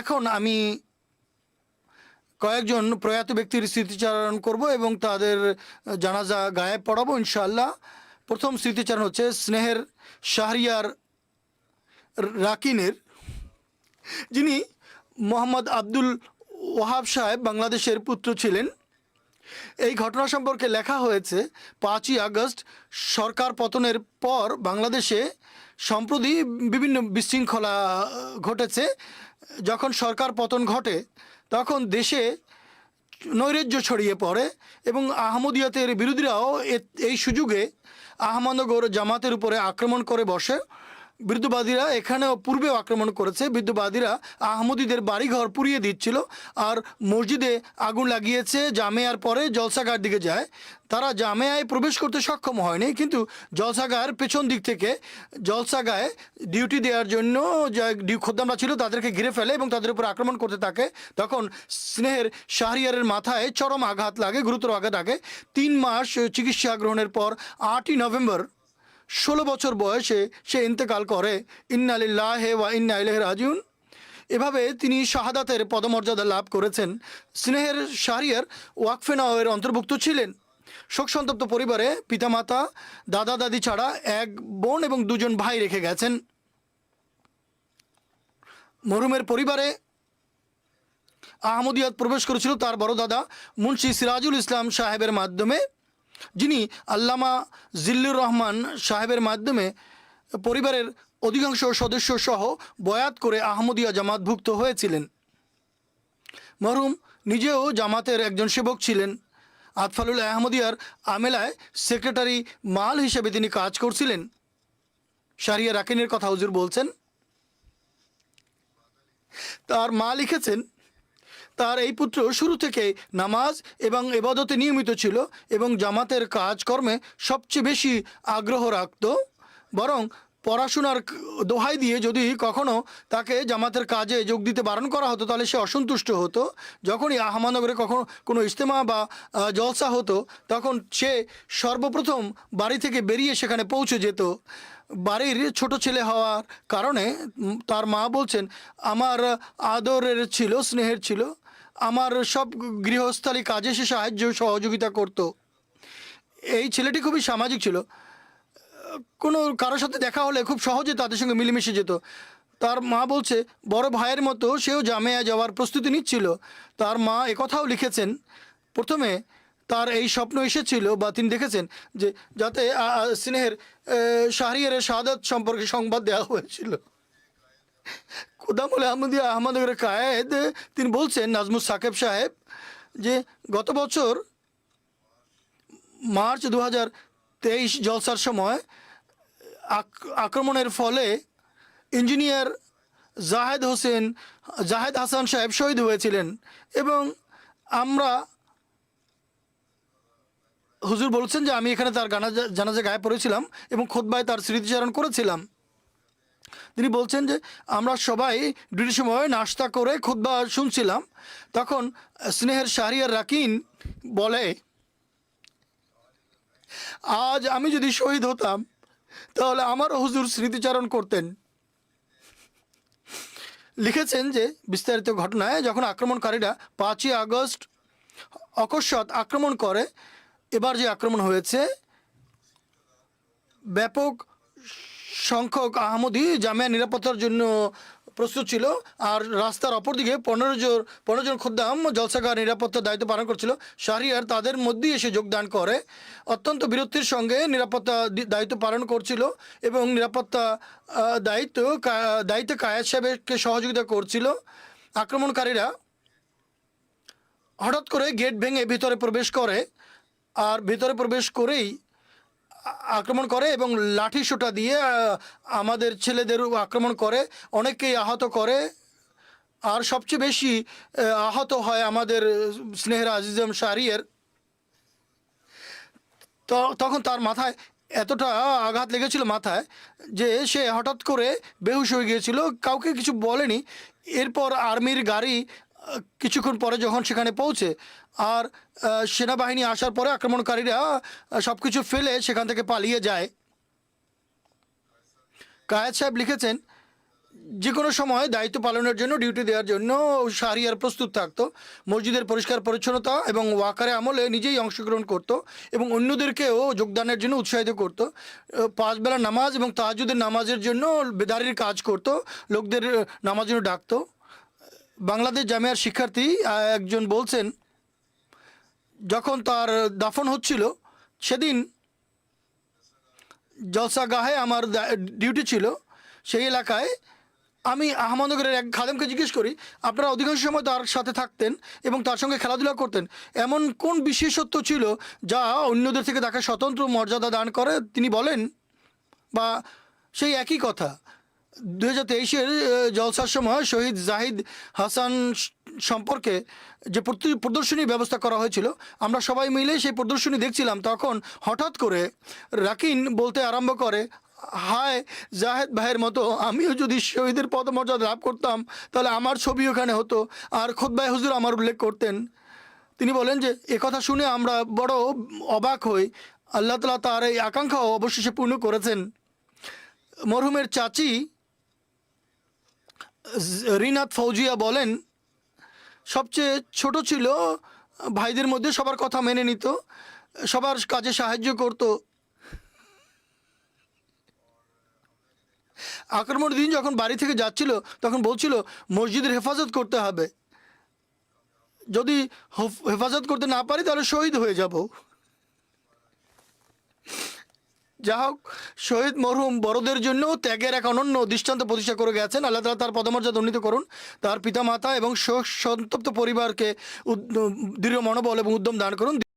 এখন আমি কয়েকজন প্রয়াত ব্যক্তির স্মৃতিচারণ করব এবং তাদের জানাজা গায়ে পড়াবো ইনশাল্লাহ প্রথম স্মৃতিচারণ হচ্ছে স্নেহের শাহরিয়ার রাকিনের, যিনি মোহাম্মদ আব্দুল ওহাব সাহেব বাংলাদেশের পুত্র ছিলেন। এই ঘটনা সম্পর্কে লেখা হয়েছে, পাঁচই আগস্ট, সরকার পতনের পর বাংলাদেশে সম্প্রতি বিভিন্ন বিশৃঙ্খলা ঘটেছে। যখন সরকার পতন ঘটে, তখন দেশে নৈরাজ্য ছড়িয়ে পড়ে এবং আহমদিয়াতের বিরোধীরাও এই সুযোগে আহমদনগর জামাতের উপরে আক্রমণ করে বসে। বিরুদ্ধবাদীরা এখানেও পূর্বেও আক্রমণ করেছে। বিরুদ্ধবাদীরা আহমদীদের বাড়িঘর পুড়িয়ে দিচ্ছিল আর মসজিদে আগুন লাগিয়েছে। জামেয়ার পরে জলসাগার দিকে যায়। তারা জামেয়ায় প্রবেশ করতে সক্ষম হয়নি, কিন্তু জলসাগার পেছন দিক থেকে জলসাগায় ডিউটি দেওয়ার জন্য খোদ্দামরা ছিল তাদেরকে ঘিরে ফেলে এবং তাদের উপর আক্রমণ করতে থাকে। তখন স্নেহের শাহরিয়ারের মাথায় চরম আঘাত লাগে, গুরুতর আঘাত লাগে। তিন মাস চিকিৎসা গ্রহণের পর আটই নভেম্বর ষোলো বছর বয়সে সে ইন্তেকাল করে। ইন্নালিল্লাহ ওয়া ইন্না ইলাইহি রাজিউন। এভাবে তিনি শাহাদাতের পদমর্যাদা লাভ করেছেন। স্নেহের শাহরিয়ার ওয়াকফে নাওয়ের অন্তর্ভুক্ত ছিলেন। শোকসন্তপ্ত পরিবারে পিতামাতা, দাদা দাদি ছাড়া এক বোন এবং দুজন ভাই রেখে গেছেন। মরুমের পরিবারে আহমদিয়াত প্রবেশ করেছিল তার বড় দাদা মুন্সি সিরাজুল ইসলাম সাহেবের মাধ্যমে। যিনি আল্লামা জিল্লুর রহমান সাহেবের মাধ্যমে পরিবারের অধিকাংশ সদস্য সহ বয়াত করে আহমদিয়া জামাতভুক্ত হয়েছিলেন। মরহুম নিজেও জামাতের একজন সেবক ছিলেন। আতফালুল আহমদিয়ার আমেলায় সেক্রেটারি মাল হিসেবে তিনি কাজ করছিলেন। শারিয়া রাকিনের কথা হুজুর বলছেন। তার মা লিখেছেন তার এই পুত্র শুরু থেকে নামাজ এবং এবাদতে নিয়মিত ছিল এবং জামাতের কাজকর্মে সবচেয়ে বেশি আগ্রহ রাখত। বরং পড়াশোনার দোহাই দিয়ে যদি কখনো তাকে জামাতের কাজে যোগ দিতে বারণ করা হতো, তাহলে সে অসন্তুষ্ট হতো। যখনই আহমানগরে কখনো কোনো ইজতেমা বা জলসা হতো, তখন সে সর্বপ্রথম বাড়ি থেকে বেরিয়ে সেখানে পৌঁছে যেত। বাড়ির ছোট ছেলে হওয়ার কারণে তার মা বলছেন, আমার আদরের ছিল, স্নেহের ছিল আমার সব গৃহস্থালী কাজে সে সাহায্য, সহযোগিতা করত। এই ছেলেটি খুবই সামাজিক ছিল। কোনো কারোর সাথে দেখা হলে খুব সহজে তাদের সঙ্গে মিলেমিশে যেত। তার মা বলছে, বড় ভাইয়ের মতো সেও জামেয়া যাওয়ার প্রস্তুতি নিচ্ছিল। তার মা একথাও লিখেছেন। প্রথমে তার এই স্বপ্ন এসেছিল বা তিনি দেখেছেন যে যাতে স্নেহের শাহরিয়ারের শাহাদাত সম্পর্কে সংবাদ দেওয়া হয়েছিল। কোদামুল আহমদিয়া আহমদের কায়েদ, তিনি বলছেন নাজমুল সাকেব সাহেব, যে গত বছর মার্চ দু হাজার তেইশ জলসার সময় আক- আক্রমণের ফলে ইঞ্জিনিয়ার জাহেদ হোসেন, জাহেদ হাসান সাহেব শহীদ হয়েছিলেন এবং আমরা হুজুর বলছেন যে আমি এখানে তার গানা জানাজা গায়ে পড়েছিলাম এবং খোদবায় তার স্মৃতিচারণ করেছিলাম। তিনি বলছেন যে, আমরা সবাই ডিউটির সময় নাস্তা করে খুদ্া শুনছিলাম। তখন স্নেহের শাহরিয়ার রাকিন বলে, আজ আমি যদি শহীদ হতাম, তাহলে আমারও হুজুর স্মৃতিচারণ করতেন। লিখেছেন যে, বিস্তারিত ঘটনায় যখন আক্রমণকারীরা পাঁচই আগস্ট অকস্মাৎ আক্রমণ করে, এবার যে আক্রমণ হয়েছে, ব্যাপক সংখ্যক আহমদি জামিয়া নিরাপত্তার জন্য প্রস্তুত ছিল আর রাস্তার অপরদিকে পনেরো জন পনেরো জন খুদ্দাম জলসাগার নিরাপত্তার দায়িত্ব পালন করছিল। শাহরিয়ার তাদের মধ্যেই এসে যোগদান করে। অত্যন্ত বিরক্তির সঙ্গে নিরাপত্তা দায়িত্ব পালন করছিল এবং নিরাপত্তা দায়িত্ব দায়িত্বে কায়াত সাহেবকে সহযোগিতা করছিল। আক্রমণকারীরা হঠাৎ করে গেট ভেঙে ভিতরে প্রবেশ করে। আর ভিতরে প্রবেশ করেই আক্রমণ করে এবং লাঠি সোটা দিয়ে আমাদের ছেলেদেরও আক্রমণ করে, অনেককেই আহত করে। আর সবচেয়ে বেশি আহত হয় আমাদের স্নেহের আজিজম শাহরিয়ের। তো তখন তার মাথায় এতটা আঘাত লেগেছিল মাথায় যে সে হঠাৎ করে বেহুশ হয়ে গিয়েছিল, কাউকে কিছু বলেনি। এরপর আর্মির গাড়ি কিছুক্ষণ পরে যখন সেখানে পৌঁছে আর সেনাবাহিনী আসার পরে আক্রমণকারীরা সব কিছু ফেলে সেখান থেকে পালিয়ে যায়। কায়েদ সাহেব লিখেছেন যে কোনো সময় দায়িত্ব পালনের জন্য ডিউটি দেওয়ার জন্য শাহরিয়ার প্রস্তুত থাকতো। মসজিদের পরিষ্কার পরিচ্ছন্নতা এবং ওয়াকারে আমলে নিজেই অংশগ্রহণ করত এবং অন্যদেরকেও যোগদানের জন্য উৎসাহিত করত। আহ, পাঁচ বেলা নামাজ এবং তাহাজুদের নামাজের জন্য বেদারির কাজ করত। লোকদের আহ, নামাজের জন্য ডাকতো। বাংলাদেশ জামিয়ার শিক্ষার্থী একজন বলছেন, যখন তার দাফন হচ্ছিল, সেদিন জলসাগাহে আমার ডিউটি ছিল, সেই এলাকায় আমি আহমদনগরের এক খাদেমকে জিজ্ঞেস করি, আপনারা অধিকাংশ সময় তার সাথে থাকতেন এবং তার সঙ্গে খেলাধুলা করতেন। এমন কোন বিশেষত্ব ছিল যা অন্যদের থেকে তাকে স্বতন্ত্র মর্যাদা দান করে? তিনি বলেন, বা সেই একই কথা। দু হাজার তেইশের জলসার সময় শহীদ জাহিদ হাসান সম্পর্কে যে প্রতি- প্রদর্শনী ব্যবস্থা করা হয়েছিল, আমরা সবাই মিলে সেই প্রদর্শনী দেখছিলাম। তখন হঠাৎ করে রাকিন বলতে আরম্ভ করে, হায় জাহেদ ভাইয়ের মতো, আমিও যদি শহীদের পদমর্যাদা লাভ করতাম, তাহলে আমার ছবি ওখানে হতো। আর খোদ ভাই হুজুর আমার উল্লেখ করতেন। তিনি বলেন যে কথা শুনে আমরা বড় অবাক হই। আল্লাহ তালা তার এই আকাঙ্ক্ষাও অবশেষে পূর্ণ করেছেন। মরহুমের চাচি রিনাত ফৌজিয়া বলেন, সবচেয়ে ছোট ছিল, ভাইদের মধ্যে সবার কথা মেনে নিত, সবার কাজে সাহায্য করত। আক্রমণের দিন যখন বাড়ি থেকে যাচ্ছিল, তখন বলছিল, মসজিদের হেফাজত করতে হবে। যদি হফ- হেফাজত করতে না পারি, তাহলে শহীদ হয়ে যাব। যা হোক, শহীদ মরহুম বড়দের জন্য ত্যাগের এক অনন্য দৃষ্টান্ত প্রতিষ্ঠা করে গেছেন। আল্লাহ তালা তার পদমর্যাদা উন্নীত করুন। তার পিতা মাতা এবং সন্তপ্ত পরিবারকে দৃঢ় মনোবল এবং উদ্যম দান করুন।